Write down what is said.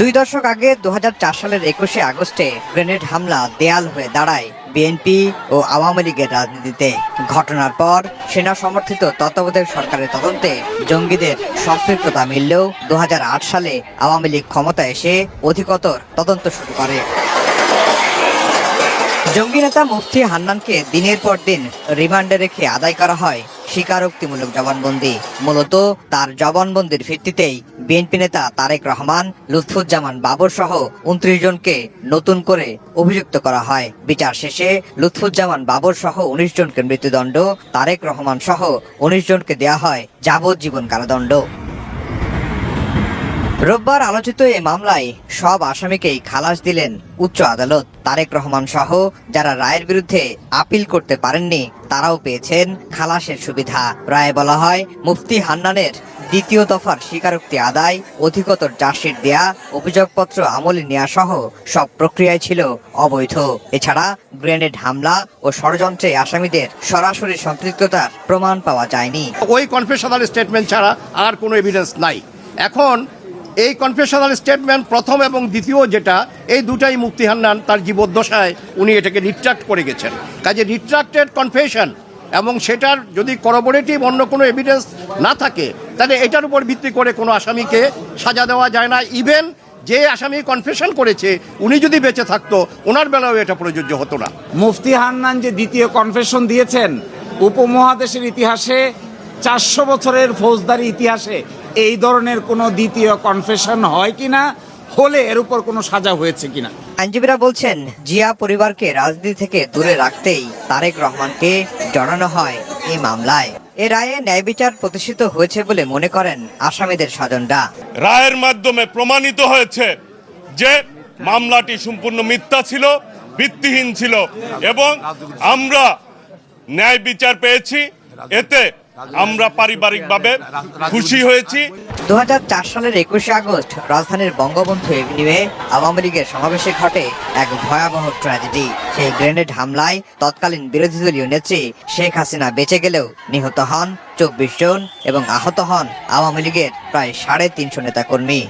দুই দশক আগে দু হাজার চার সালের একুশে আগস্টে গ্রেনেড হামলা দেয়াল হয়ে দাঁড়ায় বিএনপি ও আওয়ামী লীগের রাজনীতিতে। ঘটনার পর সেনা সমর্থিত তত্ত্বাবধায়ক সরকারের তদন্তে জঙ্গিদের সম্পৃক্ততা মিললেও দু হাজার আট সালে আওয়ামী লীগ ক্ষমতায় এসে অধিকতর তদন্ত শুরু করে। জঙ্গি নেতা মুফতি হান্নানকে দিনের পর দিন রিমান্ডে রেখে আদায় করা হয় স্বীকারোক্তিমূলক জবানবন্দি। মূলত তার জবানবন্দির ভিত্তিতেই বিএনপি নেতা তারেক রহমান, লুৎফুজ্জামান বাবর সহ উনত্রিশ জনকে নতুন করে অভিযুক্ত করা হয়। বিচার শেষে লুৎফুজ্জামান বাবর সহ উনিশ জনকে মৃত্যুদণ্ড, তারেক রহমান সহ উনিশ জনকে দেয়া হয় যাবজ্জীবন কারাদণ্ড। রোববার আলোচিত এই মামলায় সব আসামিকেই খালাস দিলেন উচ্চ আদালত। তারেক রহমান সহ যারা রায়ের বিরুদ্ধে আপিল করতে পারেননি, তারাও পেয়েছেন খালাসের সুবিধা। রায়ে বলা হয়, মুফতি হান্নানের দ্বিতীয় দফার স্বীকারোক্তি আদায়, অধিকতর চার্জশিট দেয়া, অভিযোগপত্র আমলে নেওয়া সহ সব প্রক্রিয়ায় ছিল অবৈধ। এছাড়া গ্রেনেড হামলা ও ষড়যন্ত্রে আসামিদের সরাসরি সম্পৃক্ততার প্রমাণ পাওয়া যায়নি। ওই কনফেশনাল স্টেটমেন্ট ছাড়া আর কোনো এভিডেন্স নাই। এখন এই কনফেশনাল স্টেটমেন্ট প্রথম এবং দ্বিতীয় যেটা, এই দুটাই মুক্তি হান্নান তার জীবদ্দশায় উনি এটাকে রিট্রাক্ট করে গেছেন। কাজে রিট্রাক্টেড কনফেশন এবং সেটার যদি করবোরেটিভ অন্য কোনো এভিডেন্স না থাকে, তাহলে এটার উপর ভিত্তি করে কোনো আসামিকে সাজা দেওয়া যায় না। ইভেন যে আসামি কনফেশন করেছে, উনি যদি বেঁচে থাকতো, ওনার বেলাও এটা প্রযোজ্য হতো না। মুফতি হান্নান যে দ্বিতীয় কনফেশন দিয়েছেন, উপমহাদেশের ইতিহাসে চারশো বছরের ফৌজদারি ইতিহাসে এই ধরনের কোনো দ্বিতীয় কনফেশন হয় কিনা? হলে এর উপর কোনো সাজা হয়েছে কিনা? আইনজীবীরা বলছেন জিয়া পরিবারকে রাজনীতি থেকে দূরে রাখতেই তারেক রহমানকে জড়ানো হয় এই মামলায়। এ রায়ে ন্যায় বিচার প্রতিষ্ঠিত হয়েছে বলে মনে করেন আসামিদের স্বজনরা। রায়ের মাধ্যমে প্রমাণিত হয়েছে যে মামলাটি সম্পূর্ণ মিথ্যা ছিল ভিত্তিহীন ছিল এবং আমরা ন্যায় বিচার পেয়েছি। এতে আমরা পারিবারিকভাবে খুশি হয়েছি। দু হাজার চার সালের একুশে আগস্ট রাজধানীর বঙ্গবন্ধু এভিনিউয়ে আওয়ামী লীগের সমাবেশে ঘটে এক ভয়াবহ ট্র্যাজেডি। সেই গ্রেনেড হামলায় তৎকালীন বিরোধী দলীয় নেত্রী শেখ হাসিনা বেঁচে গেলেও নিহত হন চব্বিশ জন এবং আহত হন আওয়ামী লীগের প্রায় সাড়ে তিনশো নেতাকর্মী।